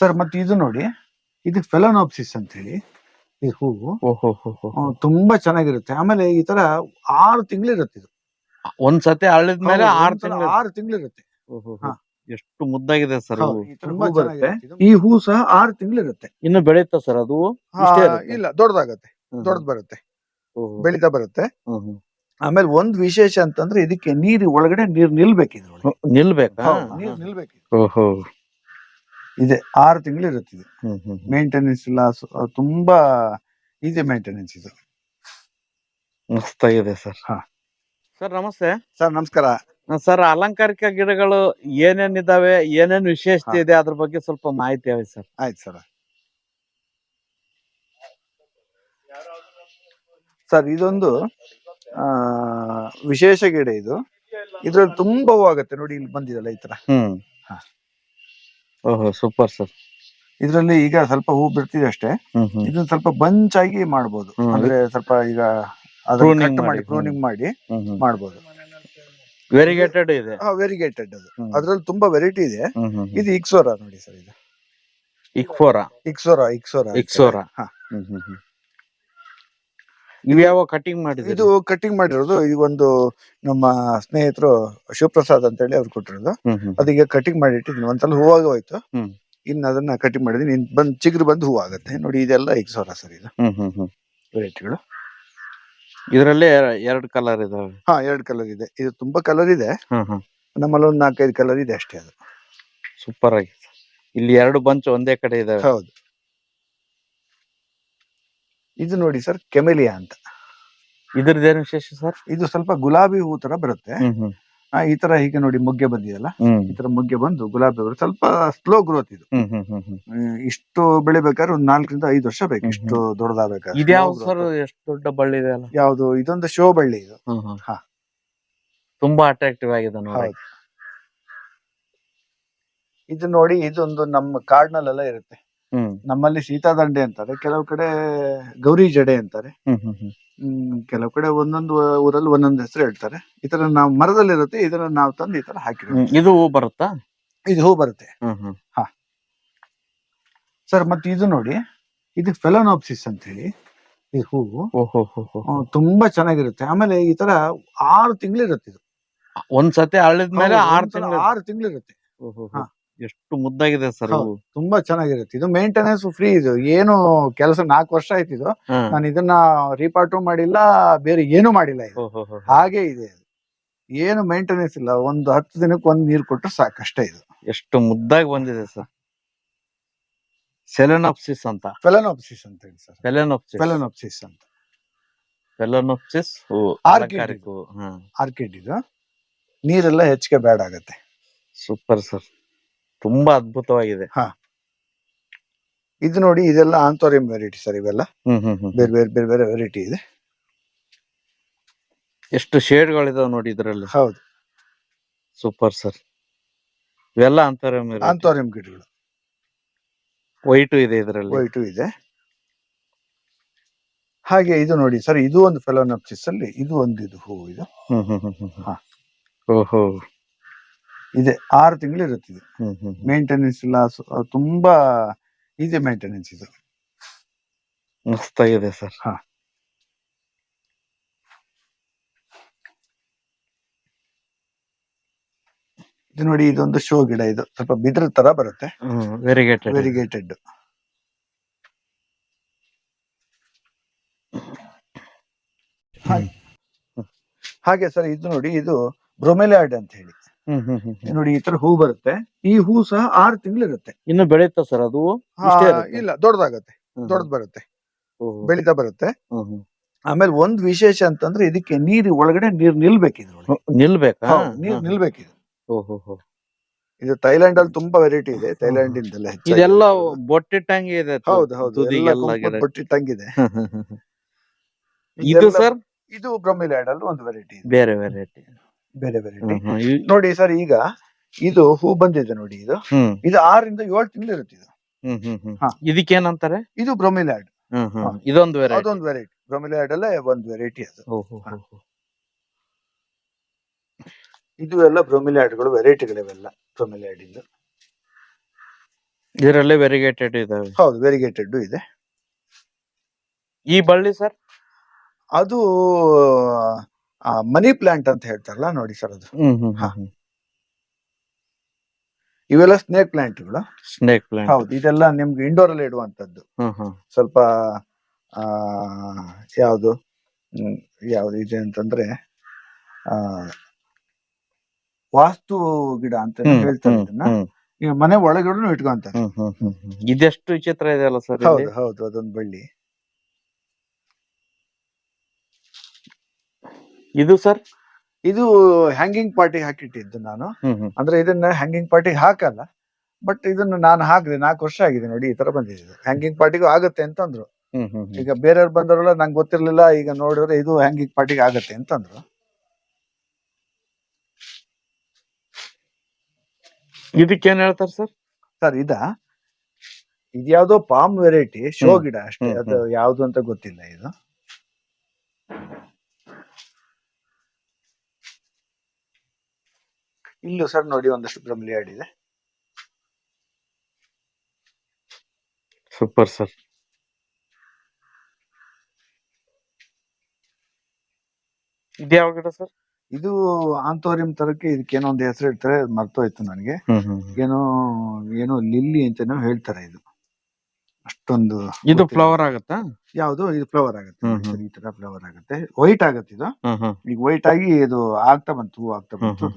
Sir ಮತ್ತೆ ಇದು ನೋಡಿ. ಇದು ಫೆಲೋನಾಪ್ಸಿಸ್ ಅಂತ ಹೇಳಿ ಈ ಹೂವು. ಓಹೋ ತುಂಬಾ ಚೆನ್ನಾಗಿರುತ್ತೆ. ಆಮೇಲೆ ಈ ತರ ಆರು ತಿಂಗಳಿರುತ್ತೆ ಇದು. ಒಂದ್ಸತಿ ಅಳಿದ್ಮೇಲೆ ಹೌದು, ಆರ್ ತಿಂಗಳು ಆರು ತಿಂಗಳಿರುತ್ತೆ. ಹಾ. ಎಷ್ಟು ಮುದ್ದಾಗಿದೆ ಸರ್ ಹೌದು, ಈ ತುಂಬಾ ಹೂ ಬರುತ್ತೆ. ಚೆನ್ನಾಗಿರುತ್ತೆ. ಇದು. ಈ ಹೂ ಸಹ ಆರು ತಿಂಗಳಿರುತ್ತೆ. ಇನ್ನು ಬೆಳೆಯುತ್ತಾ ಸರ್ ಅದು? ಇಷ್ಟೇ ಇರುತ್ತೆ? ಇಲ್ಲ ದೊಡ್ಡದಾಗತ್ತೆ. ಹ್ಮ್. ದೊಡ್ಡದ್ ಬರುತ್ತೆ. ಓಹೋ. ಬೆಳೀತಾ ಬರುತ್ತೆ. ಹ್ಮ್, ಹ್ಮ್. ಆಮೇಲೆ ಒಂದ್ ವಿಶೇಷ ಅಂತಂದ್ರೆ ಇದಕ್ಕೆ ನೀರು ಒಳಗಡೆ ನೀರ್ ನಿಲ್ಬೇಕು ಇದ್ರೊಳಗೆ ನಿಲ್ಬೇಕಾ? ಹೌದು, ನೀರ್ ನಿಲ್ಬೇಕು ಇದು. ಓಹೋ. ಇದೆ ಆರು ತಿಂಗಳಿರುತ್ತೆ ಇದು ಹ್ಮ್ ಹ್ಮ್ ಹ್ಮ್. ಮೇಂಟೆನೆನ್ಸ್ ಇಲ್ಲ ಸು- ತುಂಬಾ ಇದೆ ಮೇಂಟೆನೆನ್ಸ್ ಇದು. ಮಸ್ತಾಗಿದೆ ಸರ್. ಹಾ. ಸರ್ ನಮಸ್ತೆ. ಸರ್ ನಮಸ್ಕಾರ. ಸರ್ ಅಲಂಕಾರಿಕ ಗಿಡಗಳು ಏನೇನ್ ಇದಾವೆ ಏನೇನ್ ವಿಶೇಷತೆ ಹಾ. ಇದೆ ಅದ್ರ ಬಗ್ಗೆ ಸ್ವಲ್ಪ ಮಾಹಿತಿ ಹೇಳಿ ಸರ್. ಆಯ್ತು ಸರ್. ಸರ್ ಇದೊಂದು ಆ ವಿಶೇಷ ಗಿಡ ಇದು. ಇದ್ರಲ್ಲಿ ತುಂಬಾ ಹೂ ಆಗುತ್ತೆ ನೋಡಿ ಇಲ್ಲಿ ಬಂದಿದಲ್ಲ ಈ ತರ ಹ್ಮ್. ಹಾ. ಓಹೋ ಸೂಪರ್ ಸರ್ ಇದರಲ್ಲಿ ಈಗ ಸ್ವಲ್ಪ ಹೂ ಬಿಡ್ತಿದೆ ಅಷ್ಟೇ. ಇದನ್ನ ಸ್ವಲ್ಪ ಬಂಚ್ ಆಗಿ ಮಾಡ್ಬೋದು. ಅಂದ್ರೆ ಸ್ವಲ್ಪ ಈಗ ಅದನ್ನ ಮಾಡಿ ಪ್ರೂನಿಂಗ್ ಮಾಡಿ ಮಾಡಬಹುದು ಮಾಡ್ಬೋದು. ವೆರಿಗೇಟೆಡ್ ಇದೆ. ವೆರಿಗೇಟೆಡ್ ಅದು. ಅದ್ರಲ್ಲಿ ತುಂಬಾ ವೆರೈಟಿ ಇದೆ. ಇದು ಇಕ್ಸೋರ ನೋಡಿ ಸರ್ ಇದು. ಇಕ್ಫೋರಾ ಇಕ್ಸೋರ ಇಕ್ಸೋರಾ ಇಕ್ಸೋರಾ ಹ್ಮ್ ಹ್ಮ್ ಹ್ಮ್. ಕಟಿಂಗ್ ಮಾಡಿದ್ರು? ಇದು ಕಟಿಂಗ್ ಮಾಡಿರೋದು ಈ ಒಂದು ನಮ್ಮ ಸ್ನೇಹಿತರು ಶಿವಪ್ರಸಾದ್ ಅಂತ ಹೇಳಿ ಅವ್ರು ಕೊಟ್ಟಿರೋದು. ಅದೀಗ ಕಟಿಂಗ್ ಮಾಡಿ ಇಟ್ಟಿದ್ದೀನಿ ಒಂದ್ಸಲ ಹೂವಾಗ ಹೋಯ್ತು. ಇನ್ನು ಅದನ್ನ ಕಟಿಂಗ್ ಮಾಡಿದೀನಿ ಇನ್ ಬಂದ್ ಚಿಗುರು ಬಂದು ಹೂವು ಆಗುತ್ತೆ. ನೋಡಿ ಇದೆಲ್ಲ ಇಕ್ಸೋರ ಸರ್ ಇದು. ವೆರೈಟಿಗಳು ಇದರಲ್ಲೇ ಎರಡ್ ಕಲರ್ ಇದಾವೆ. ಹಾ ಎರಡು ಕಲರ್ ಇದೆ. ಇದು ತುಂಬಾ ಕಲರ್ ಇದೆ. ನಮ್ಮಲ್ಲಿ ಒಂದು ನಾಲ್ಕೈದು ಕಲರ್ ಇದೆ ಅಷ್ಟೇ ಅದು. ಸೂಪರ್ ಆಗಿದೆ. ಇಲ್ಲಿ ಎರಡು ಬಂಚ್ ಒಂದೇ ಕಡೆ ಇದಾವೆ. ಹೌದು. ಇದು ನೋಡಿ ಸರ್ ಕೆಮೆಲಿಯಾ ಅಂತ. ಇದ್ರದ್ದೇನು ವಿಶೇಷ ಸರ್? ಇದು ಸ್ವಲ್ಪ ಗುಲಾಬಿ ಹೂ ತರ ಬರುತ್ತೆ. ಆ, ಈ ತರ ಹೀಗೆ ನೋಡಿ ಮೊಗ್ಗೆ ಬಂದಿದೆಯಲ್ಲ? ಈ ತರ ಮೊಗ್ಗೆ ಬಂದು ಗುಲಾಬಿ ಬರುತ್ತೆ ಸ್ವಲ್ಪ ಸ್ಲೋ ಗ್ರೋತ್ ಇದು. ಹ್ಮ್ ಇಷ್ಟು ಬೆಳಿಬೇಕಾದ್ರೆ ಒಂದ್ ನಾಲ್ಕರಿಂದ ಐದು ವರ್ಷ ಬೇಕು. ಹ್ಮ್, ಇಷ್ಟು ದೊಡ್ಡದಾಗಬೇಕಾದ್ರೆ. ಇದ್ಯಾವ Slow ಸರ್ growth. ಎಷ್ಟು ದೊಡ್ಡ ಬಳ್ಳಿ ಇದೆ ಅಲ್ಲ? ಯಾವ್ದು? ಇದೊಂದು ಶೋ ಬಳ್ಳಿ ಇದು. ಹಾ. ತುಂಬಾ ಅಟ್ರಾಕ್ಟಿವ್ ಆಗಿದೆ ನೋಡಿ. ಹೌದು. ಇದು ನೋಡಿ ಇದೊಂದು ನಮ್ಮ ಕಾರ್ಡ್ನಲ್ಲೆಲ್ಲ ಇರುತ್ತೆ. ಹ್ಮ್. ನಮ್ಮಲ್ಲಿ ಸೀತಾದಂಡೆ ಅಂತಾರೆ ಕೆಲವು ಕಡೆ ಗೌರಿ ಜಡೆ ಅಂತಾರೆ. ಹ್ಮ್ ಹ್ಮ್ ಹ್ಮ್. ಹ್ಮ್ ಕೆಲವು ಕಡೆ ಒಂದೊಂದು ಊರಲ್ಲಿ ಒಂದೊಂದು ಹೆಸರು ಹೇಳ್ತಾರೆ. ಈ ತರ ನಾವು ಮರದಲ್ಲಿರುತ್ತೆ ಇದನ್ನ ನಾವು ತಂದು ಈ ತರ ಹಾಕಿರೋದು. ಹ್ಮ್. ಇದು ಹೂ ಬರುತ್ತಾ? ಇದು ಹೂ ಬರುತ್ತೆ. ಹ್ಮ್ ಹ್ಮ್. ಸರ್ ಮತ್ತೆ ಇದು ನೋಡಿ ಇದು ಫೆಲೋನಾಪ್ಸಿಸ್ ಅಂತ ಹೇಳಿ ಇದು ಹೂವು ಓಹೋ ಹೋ. ಹೋ ಆ, ತುಂಬಾ ಚೆನ್ನಾಗಿರುತ್ತೆ. ಆಮೇಲೆ ಈ ತರ ಆರು ತಿಂಗಳಿರುತ್ತೆ ಇದು. ಒಂದ್ಸತಿ ಅಳಿದ್ಮೇಲೆ ಹೌದು, ಆರ್ ಒಂದ್ಸಲ ತಿಂಗಳು ಆರು ತಿಂಗಳಿರುತ್ತೆ. ಹಾ. ಎಷ್ಟು ಮುದ್ದಾಗಿದೆ ಸರ್ ಹೌದು. ತುಂಬಾ ಚೆನ್ನಾಗಿರುತ್ತೆ. ಇದು ಮೇಂಟೆನೆನ್ಸ್ ಫ್ರೀ ಇದು. ಏನು ಕೆಲಸ ನಾಲ್ಕು ವರ್ಷ ಆಯ್ತು ಇದು. ನಾನು ಇದನ್ನ ರೀಪಾರ್ಟು ಮಾಡಿಲ್ಲ ಬೇರೆ ಏನು ಮಾಡಿಲ್ಲ ಇದು. ಹಾಗೆ ಇದೆ. ಏನು ಮೇಂಟೆನೆನ್ಸ್ ಇಲ್ಲ. ಒಂದು ಹತ್ತು ದಿನಕ್ಕೆ ಒಂದ್ ನೀರು ಕೊಟ್ಟರೆ ಸಾಕಷ್ಟೇ ಇದು. ಎಷ್ಟು ಮುದ್ದಾಗಿ ಬಂದಿದೆ ಸರ್. ಸೆಲೆನೋಪ್ಸಿಸ್ ಅಂತ. ಫೆಲನೋಪ್ಸಿಸ್ ಅಂತ ಹೇಳಿ ಸರ್. ಸೆಲೆನಾಪ್ಸಿಸ್ ಫೆಲನೋಪ್ಸಿಸ್ ಅಂತ. ಫೆಲನೋಪ್ಸಿಸ್ Orchid ಅಲಂಕಾರಿಕ ಹ್ಮ್ ಆರ್ಕಿಡ್ ಇದು. ನೀರೆಲ್ಲ ಹೆಚ್ಚಿಗೆ ಬೇಡ ಆಗತ್ತೆ ಸೂಪರ್ ಸರ್ ತುಂಬಾ ಅದ್ಭುತವಾಗಿದೆ. ಇದು ನೋಡಿ ಇದೆಲ್ಲ ಆಂತೋರಿಯಂ ವೆರೈಟಿ ಸರ್ ಇವೆಲ್ಲ. ಹ್ಮ್ ಹ್ಮ್ ಹ್ಮ್ ಬೇರೆ ಬೇರೆ ಬೇರೆ ಬೇರೆ ವೆರೈಟಿ ಇದೆ. ಎಷ್ಟು ಶೇಡ್ಗಳಿದಾವೆ ನೋಡಿ ಇದರಲ್ಲಿ. ಹೌದು. Super sir. ಇವೆಲ್ಲ ಆಂಥೋರಿಯಂ ಆಂತೋರಿಯಂ ಗಿಡಗಳು. ವೈಟು ಇದೆ ಇದರಲ್ಲಿ. ವೈಟು ಇದೆ. ಹಾಗೆ ಇದು ನೋಡಿ ಸರ್ ಇದು ಒಂದು ಫೆಲೋನಪ್ಸಿಸ್ ಅಲ್ಲಿ ಇದು ಒಂದು ಇದು ಹೂವು ಇದು. ಹ್ಮ್ ಹ್ಮ್ ಹ್ಮ್ ಹ್ಮ್. ಹಾ. ಓಹೋ. ಇದೆ ಆರು ತಿಂಗಳು ಇರುತ್ತೆ ಇದು ಹ್ಮ್. ಮೇಂಟೆನೆನ್ಸ್ ಇಲ್ಲ ಸು- ತುಂಬಾ ಇದೆ ಮೇಂಟೆನೆನ್ಸ್ ಇದು. ಮಸ್ತಾಗಿದೆ ಸರ್. ಹಾ. ಇದು ನೋಡಿ ಇದೊಂದು ಶೋ ಗಿಡ ಇದು. ಸ್ವಲ್ಪ ಬಿದ್ರ ತರ ಬರುತ್ತೆ. ವೆರಿಗೇಟೆಡ್ ವೆರಿಗೇಟೆಡ್ ಹಾಗೆ ಸರ್ ಇದು ನೋಡಿ ಇದು ಬ್ರೊಮೆಲಾರ್ಡ್ ಅಂತ ಹೇಳಿ. ನೋಡಿ ಈ ತರ ಹೂ ಬರುತ್ತೆ. ಈ ಹೂ ಸಹ ಆರು ತಿಂಗಳು ಇರುತ್ತೆ ಇನ್ನು ಬೆಳೆಯುತ್ತಾ ಸರ್ ಅದು? ಇಲ್ಲ ದೊಡ್ಡದಾಗತ್ತೆ. ದೊಡ್ಡದ್ ಬರುತ್ತೆ. ಬೆಳೀತಾ ಬರುತ್ತೆ. ಆಮೇಲೆ ಒಂದ್ ವಿಶೇಷ ಅಂತಂದ್ರೆ ಇದಕ್ಕೆ ನೀರ್ ಒಳಗಡೆ ನೀರ್ ನಿಲ್ಬೇಕಿದ್ರು ನಿಲ್ಬೇಕ? ನೀರ್ ನಿಲ್ಬೇಕಿದ್ರು ಇದು. ಥೈಲ್ಯಾಂಡ್ ಅಲ್ಲಿ ತುಂಬಾ ವೆರೈಟಿ ಇದೆ. ಥೈಲ್ಯಾಂಡ್ ಇಂದೆಲ್ಲ ಬೊಟ್ಟಿಟ್ಟಂಗೆ ಇದೆ ಹೌದು ಹೌದು. ಎಲ್ಲ ಇದೆ. ಇದು ಸರ್? ಇದು ಬ್ರಹ್ಮಿಲ್ಯಾಂಡ್ ಅಲ್ಲಿ ಒಂದು ವೆರೈಟಿ ಬೇರೆ ವೆರೈಟಿ ಬೇರೆ ಬೇರೆ ನೋಡಿ ಸರ್ ಈಗ ಇದು ಹೂ ಬಂದಿದೆ ನೋಡಿ ಇದು. ಇದು ಆರರಿಂದ ಏಳು ತಿಂಗಳು ಇರುತ್ತೆ ಇದು. ಇದಕ್ಕೆ ಏನಂತಾರೆ ಇದು ಬ್ರೊಮಿಲ್ಯಾಡ್. ಇದೊಂದು ವೆರೈಟಿ ಅದೊಂದು ವೆರೈಟಿ ಬ್ರೊಮಿಲಾಡ್ ಅಲ್ಲ ಒಂದು ವೆರೈಟಿ ಅದು. ಇದು ಎಲ್ಲ ಬ್ರೊಮಿಲ್ಯಾಡ್ಗಳು ವೆರೈಟಿಗಳಿವೆಲ್ಲ ಬ್ರೊಮಿಲ್ಯಾಂಡ್ ಇಂದು ಇದರಲ್ಲೇ ವೆರಿಗೇಟೆಡ್ ಇದಾವೆ. ಹೌದು ವೆರಿಗೇಟೆಡ್ ಇದೆ. ಈ ಬಳ್ಳಿ ಸರ್? ಅದು ಮನಿ ಪ್ಲಾಂಟ್ ಅಂತ ಹೇಳ್ತಾರಲ್ಲ ನೋಡಿ ಸರ್ ಅದು. ಇವೆಲ್ಲ ಸ್ನೇಕ್ ಪ್ಲಾಂಟ್ಗಳು ಸ್ನೇಕ್ ಪ್ಲಾಂಟ್ ಹೌದು ಇದೆಲ್ಲ ನಿಮ್ಗೆ ಇಂಡೋರ್ ಅಲ್ಲಿ ಇಡುವಂತದ್ದು ಸ್ವಲ್ಪ ಆ ಯಾವುದು ಯಾವ್ದು ಇದೆ ಅಂತಂದ್ರೆ ಆ ವಾಸ್ತು ಗಿಡ ಅಂತ ಹೇಳ್ತಾರೆ ಇದನ್ನ. ಮನೆ ಒಳಗಡೆ ಇಟ್ಕೊಂತಾರೆ. ಇದೆಷ್ಟು ವಿಚಿತ್ರ ಇದೆ ಅಲ್ಲ ಸರ್ ಹೌದು ಹೌದು ಅದೊಂದು ಬಳ್ಳಿ. ಇದು ಸರ್? ಇದು ಹ್ಯಾಂಗಿಂಗ್ ಪಾರ್ಟಿ ಹಾಕಿಟ್ಟಿದ್ದು ನಾನು. ಅಂದ್ರೆ ಇದನ್ನ ಹ್ಯಾಂಗಿಂಗ್ ಪಾರ್ಟಿ ಹಾಕಲ್ಲ. ಬಟ್ ಇದನ್ನ ನಾನು ಹಾಕಿದೆ ನಾಲ್ಕು ವರ್ಷ ಆಗಿದೆ ನೋಡಿ ಈ ತರ ಬಂದಿದೆ. ಹ್ಯಾಂಗಿಂಗ್ ಪಾರ್ಟಿಗೂ ಆಗುತ್ತೆ ಅಂತಂದ್ರು. ಈಗ ಬೇರೆಯವ್ರು ಬಂದವರೆಲ್ಲ ನಂಗೆ ಗೊತ್ತಿರ್ಲಿಲ್ಲ ಈಗ ನೋಡಿದ್ರೆ ಇದು ಹ್ಯಾಂಗಿಂಗ್ ಪಾರ್ಟಿಗೆ ಆಗತ್ತೆ ಅಂತಂದ್ರು. ಇದಕ್ಕೇನ್ ಹೇಳ್ತಾರೆ ಸರ್? ಸರ್ ಇದ? ಇದ್ಯಾವುದೋ ಪಾಮ್ ವೆರೈಟಿ ಶೋ ಗಿಡ ಅಷ್ಟೇ. ಅದು ಯಾವ್ದು ಅಂತ ಗೊತ್ತಿಲ್ಲ ಇದು. ಇಲ್ಲೂ ಸರ್ ನೋಡಿ ಒಂದಷ್ಟು ಬ್ರಹ್ಮಲಿಯಾಡ್ ಇದೆ. Super sir. ಗಿಡ ಸರ್? ಇದು ಆಂತೋರಿಯಂ ತರಕ್ಕೆ ಇದಕ್ಕೇನೋ ಒಂದು ಹೆಸರು ಹೇಳ್ತಾರೆ ಮರ್ತೋಯ್ತು ನನಗೆ. ಏನೋ ಏನೋ ಲಿಲ್ಲಿ ಅಂತನೋ ಹೇಳ್ತಾರೆ ಇದು. ಅಷ್ಟೊಂದು ಇದು ಫ್ಲವರ್ ಆಗುತ್ತಾ? ಯಾವುದು? ಇದು ಫ್ಲವರ್ ಆಗುತ್ತೆ. ಈ ತರ ಫ್ಲವರ್ ಆಗುತ್ತೆ. ವೈಟ್ ಆಗುತ್ತೆ ಇದು. ಈಗ ವೈಟ್ ಆಗಿ ಇದು ಆಗ್ತಾ ಬಂತು ಹೂ ಆಗ್ತಾ ಬಂತು.